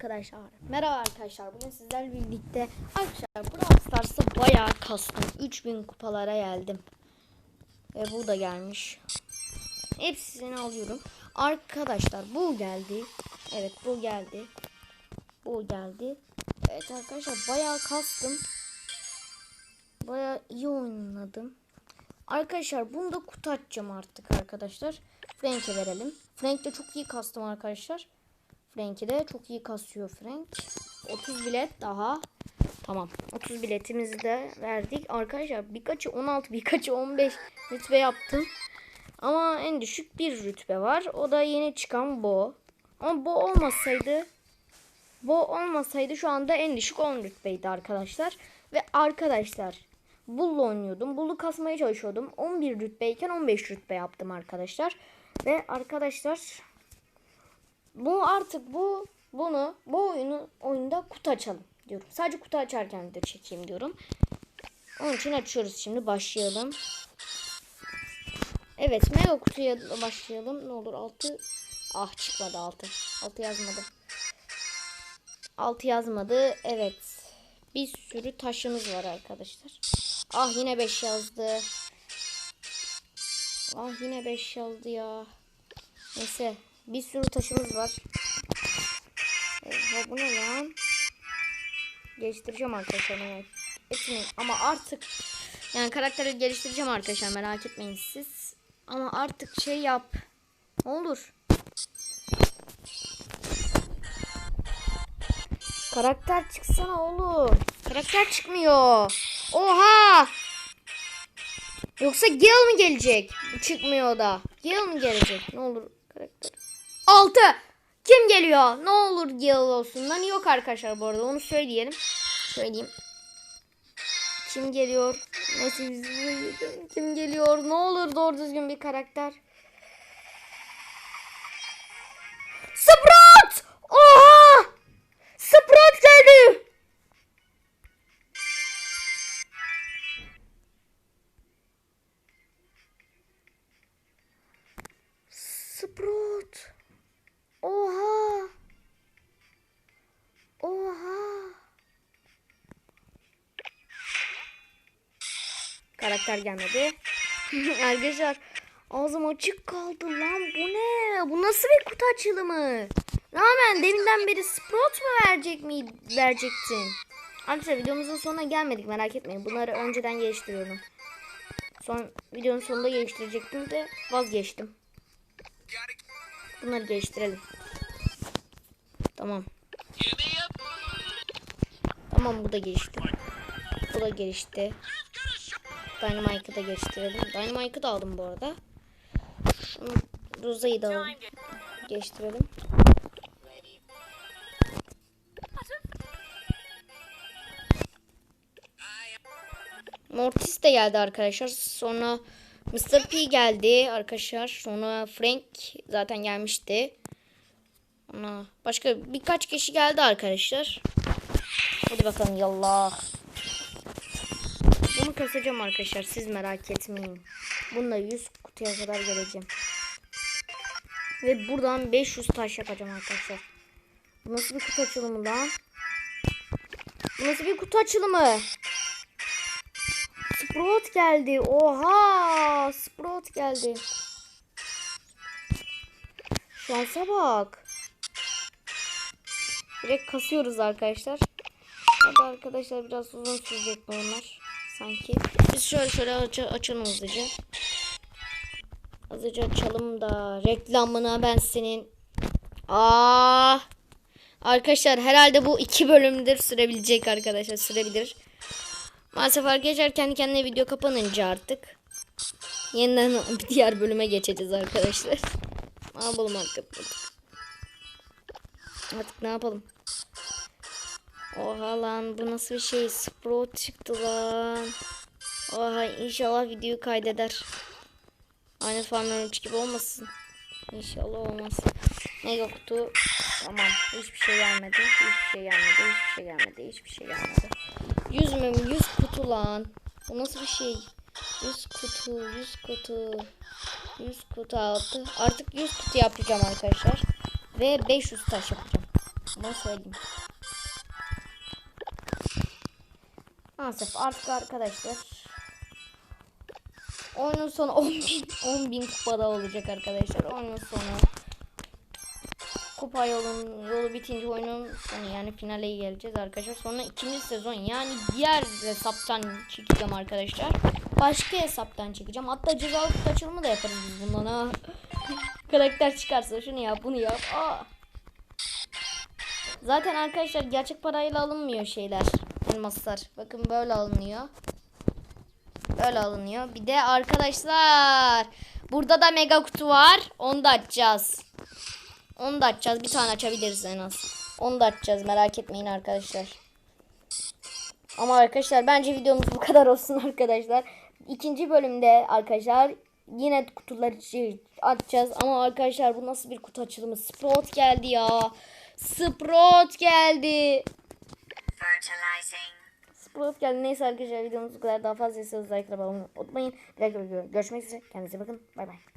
Arkadaşlar merhaba arkadaşlar. Bugün sizlerle birlikte arkadaşlar Brawl Stars'ta bayağı kastım. 3000 kupalara geldim. Ve bu da gelmiş. Hepsini alıyorum. Arkadaşlar bu geldi. Evet bu geldi. Bu geldi. Evet arkadaşlar bayağı kastım. Bayağı iyi oynadım. Arkadaşlar bunu da kutu açacağım artık arkadaşlar. Frank'e verelim. Frank'te çok iyi kastım arkadaşlar Frank'i de çok iyi kasıyor Frank. 30 bilet daha. Tamam. 30 biletimizi de verdik. Arkadaşlar birkaçı 16 birkaçı 15 rütbe yaptım. Ama en düşük bir rütbe var. O da yeni çıkan Bo. Ama Bo olmasaydı Bo olmasaydı şu anda en düşük 10 rütbeydi arkadaşlar. Ve arkadaşlar Bull'la oynuyordum. Bull'u kasmaya çalışıyordum. 11 rütbeyken 15 rütbe yaptım arkadaşlar. Ve arkadaşlar bu artık bu bunu bu oyunu oyunda kutu açalım diyorum. Sadece kutu açarken de çekeyim diyorum. Onun için açıyoruz şimdi başlayalım. Evet mega kutuya başlayalım. Ne olur 6 ah çıkmadı 6. 6 yazmadı. 6 yazmadı. Evet. Bir sürü taşımız var arkadaşlar. Ah yine 5 yazdı. Ah yine 5 yazdı ya. Neyse bir sürü taşımız var. Oha bu ne lan? Geliştireceğim arkadaşlar merak etmeyin. Ama artık yani karakteri geliştireceğim arkadaşlar merak etmeyin siz. Ama artık şey yap. Olur. Karakter çıksana oğlum. Karakter çıkmıyor. Oha! Yoksa Gale mi gelecek? Çıkmıyor da. Gale mi gelecek? Ne olur karakter. 6. Kim geliyor? Ne olur Gale olsun. Lan yok arkadaşlar bu arada. Onu söyleyelim. Söyleyeyim. Kim geliyor? Biz- kim geliyor? Ne olur doğru düzgün bir karakter. Sprout! Oha! Sprout geldi. Sprout. Karakter gelmedi. Arkadaşlar ağzım açık kaldı lan. Bu ne? Bu nasıl bir kutu açılımı? Rağmen deminden beri Sprout mu verecek mi verecektin? Arkadaşlar videomuzun sonuna gelmedik merak etmeyin. Bunları önceden geliştiriyorum. Son videonun sonunda geliştirecektim de vazgeçtim. Bunları geliştirelim. Tamam. Tamam bu da gelişti. Bu da gelişti. Dynamite'ı da geliştirelim. Dynamite'ı da aldım bu arada. Rosa'yı da alalım. Geliştirelim. Mortis de geldi arkadaşlar. Sonra Mr. P geldi arkadaşlar. Sonra Frank zaten gelmişti. Ona başka birkaç kişi geldi arkadaşlar. Hadi bakalım yallah. Bunu kasacağım arkadaşlar. Siz merak etmeyin. Bununla 100 kutuya kadar geleceğim. Ve buradan 500 taş yapacağım arkadaşlar. Bu nasıl bir kutu açılımı lan? Bu nasıl bir kutu açılımı? Sprout geldi. Oha! Sprout geldi. Şansa bak. Direkt kasıyoruz arkadaşlar. Hadi arkadaşlar biraz uzun sürecek bunlar. Sanki. Biz şöyle şöyle aç açalım hızlıca. Hızlıca açalım da reklamına ben senin. Aa! Arkadaşlar herhalde bu iki bölümdür sürebilecek arkadaşlar sürebilir. Maalesef arkadaşlar kendi kendine video kapanınca artık yeniden bir diğer bölüme geçeceğiz arkadaşlar. Ne yapalım artık? Artık ne yapalım? Oha lan bu nasıl bir şey? Sprout çıktı lan. Oha inşallah videoyu kaydeder. Aynı Farmlar 3 gibi olmasın. İnşallah olmaz. Mega kutu. Tamam. Hiçbir şey gelmedi. Hiçbir şey gelmedi. Hiçbir şey gelmedi. Hiçbir şey gelmedi. 100 mü? 100 kutu lan. Bu nasıl bir şey? 100 kutu. 100 kutu. 100 kutu altı. Artık 100 kutu yapacağım arkadaşlar. Ve 500 taş yapacağım. Bunu söyleyeyim. Maalesef artık arkadaşlar. Oyunun sonu 10 bin, 10 bin kupada olacak arkadaşlar. Oyunun sonu. Kupa yolun yolu bitince oyunun sonu yani finale geleceğiz arkadaşlar. Sonra ikinci sezon yani diğer hesaptan çekeceğim arkadaşlar. Başka hesaptan çekeceğim. Hatta cezalı kutu da yaparız biz bundan ha. Karakter çıkarsa şunu yap bunu yap. Aa. Zaten arkadaşlar gerçek parayla alınmıyor şeyler. Elmaslar. Bakın böyle alınıyor. Böyle alınıyor. Bir de arkadaşlar burada da mega kutu var. Onu da açacağız. Onu da açacağız. Bir tane açabiliriz en az. Onu da açacağız. Merak etmeyin arkadaşlar. Ama arkadaşlar bence videomuz bu kadar olsun arkadaşlar. İkinci bölümde arkadaşlar yine kutuları açacağız. Ama arkadaşlar bu nasıl bir kutu açılımı? Sprout geldi ya. Sprout geldi. Sprout geldi. Neyse arkadaşlar videomuz kadar. Daha fazla istiyorsanız like abone olmayı unutmayın. Bir dakika görüşmek üzere. Kendinize bakın. Bay bay.